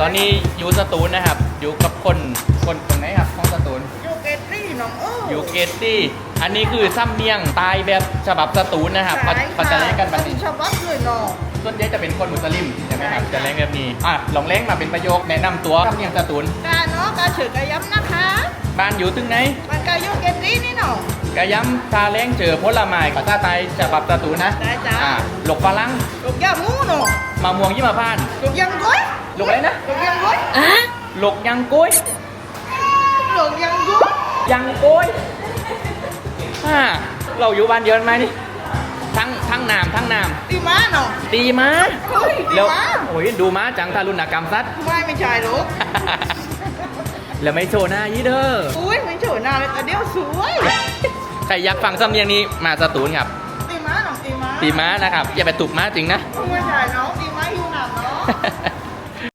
ตอนนี้อยู่สตูลนะครับ อยู่กับคนคนตรงไหนครับของสตูลยูเกตตี้น้องเอออยู่เกตตี้ อันนี้คือซ้ำเมียงตายแบบฉบับสตูลนะครับเขาเขาจะเล่นกันแบบนี้ ชาวบ้านเลยน้องส่วนใหญ่จะเป็นคนมุสลิมใช่ไหมครับ ใช่จะเล่นแบบนี้ อะลองเล่งมาเป็นประโยคแนะนำตัวซ้ำเมียงสตูลกาเนาะกาเฉยกาย้ำนะคะบ้านอยู่ตึงไหนมันกายูเกตตี้นี่น้องกะย้ำชาเล้งเจอผลไม้ภาษาไทยฉบับสตูลนะได้จ้ะ อะหลกฝรั่งลูกยาหมูน้องมะม่วงยี่มาพานต์ลูกยังก้อย หลกอะไรนะลูกยังก้อยหลกยังกุ้ยลูกยังก้อยยังกุ้ยอ่าเราอยู่บ้านเดียวกันไหมนี่ ทั้งทั้งน้ำทั้งน้ตีม้าน้องำตีม้าเฮ้ยตีแล้วม้าโอ้ยดูม้าจังทารุณกรรมสัตว์ ไม่ไม่ใช่ลูกแล้วไม่โชว์หน้ายี่เด้อ อุ้ยไม่เฉยหน้าเลยแต่เดียวสวยใครอยากฟังสำเนียงนี้มาสตูลครับ ตีม้าน้องตีม้าตีม้านะครับ อย่าไปตุกม้าจริงนะ ไม่ใช่น้องตีม้าอยู่ไหน